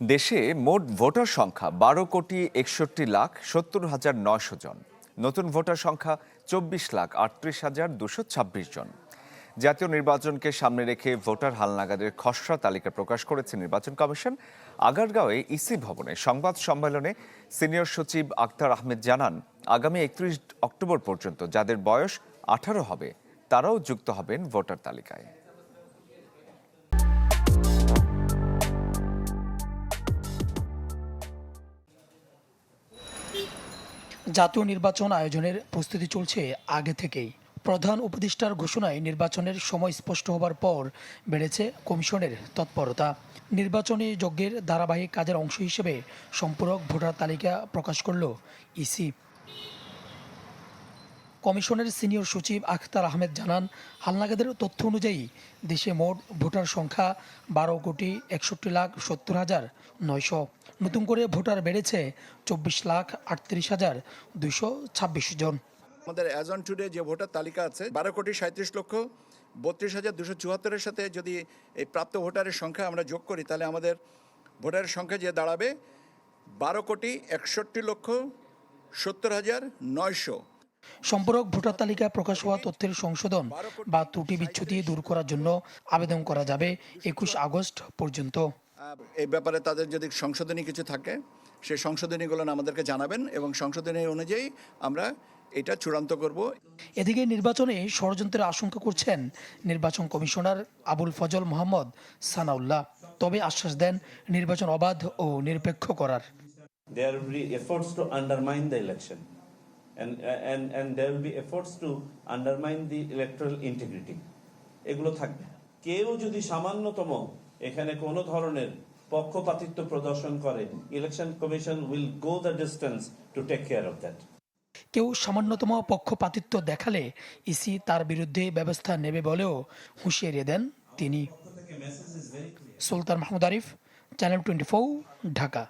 দেশে মোট ভোটার সংখ্যা বারো কোটি একষট্টি লাখ সত্তর হাজার নয়শো জন। নতুন ভোটার সংখ্যা চব্বিশ লাখ আটত্রিশ হাজার দুশো ছাব্বিশ জন। জাতীয় নির্বাচনকে সামনে রেখে ভোটার হালনাগাদের খসড়া তালিকা প্রকাশ করেছে নির্বাচন কমিশন। আগারগাঁওয়ে ইসি ভবনে সংবাদ সম্মেলনে সিনিয়র সচিব আক্তার আহমেদ জানান, আগামী একত্রিশ অক্টোবর পর্যন্ত যাদের বয়স আঠারো হবে, তারাও যুক্ত হবেন ভোটার তালিকায়। জাতীয় নির্বাচন আয়োজনের প্রস্তুতি চলছে আগে থেকেই। প্রধান উপদেষ্টার ঘোষণায় নির্বাচনের সময় স্পষ্ট হবার পর বেড়েছে কমিশনের তৎপরতা। নির্বাচনী যজ্ঞের ধারাবাহিক কাজের অংশ হিসেবে সম্পূরক ভোটার তালিকা প্রকাশ করল ইসি। কমিশনের সিনিয়র সচিব আখতার আহমেদ জানান, হালনাগাদের তথ্য অনুযায়ী দেশে মোট ভোটার সংখ্যা বারো কোটি একষট্টি লাখ সত্তর হাজার নয়শো। নতুন করে ভোটার বেড়েছে চব্বিশ লাখ আটত্রিশ হাজার দুইশো ছাব্বিশ জন। আমাদের অ্যাজ অন টুডে যে ভোটার তালিকা আছে, বারো কোটি সাঁত্রিশ লক্ষ বত্রিশ হাজার দুশো চুয়াত্তরের সাথে যদি এই প্রাপ্ত ভোটারের সংখ্যা আমরা যোগ করি, তাহলে আমাদের ভোটারের সংখ্যা যে দাঁড়াবে, বারো কোটি একষট্টি লক্ষ সত্তর হাজার নয়শো। সম্পূরক ভোটার তালিকা প্রকাশ হওয়া তথ্যের সংশোধন বা ত্রুটি বিচ্ছুতি দূর করার জন্য আবেদন করা যাবে একুশ আগস্ট পর্যন্ত। এই ব্যাপারে তাদের যদি সংশোধনী কিছু থাকে সেই সংশোধনীগুলো আমাদেরকে জানাবেন এবং সংশোধনী অনুযায়ী আমরা এটা চূড়ান্ত করব। এদিকে নির্বাচনে ষড়যন্ত্রের আশঙ্কা করছেন নির্বাচন কমিশনার আবুল ফজল মোহাম্মদ সানাউল্লাহ। তবে আশ্বাস দেন নির্বাচন অবাধ ও নিরপেক্ষ করার। There will be efforts to undermine the election. And and and there will be efforts to undermine the electoral integrity. এগুলো থাকবে। কেউ যদি সামান্যতম এখানে কোনো ধরনের পক্ষপাতিত্ব প্রদর্শন করে election commission will go the distance to take care of that কেউ সামান্যতম পক্ষপাতিত্ব দেখালে ইসি তার বিরুদ্ধে ব্যবস্থা নেবে বলেও হুঁশিয়ারি দেন তিনি। Sultan Mahmud Arif channel twenty Dhaka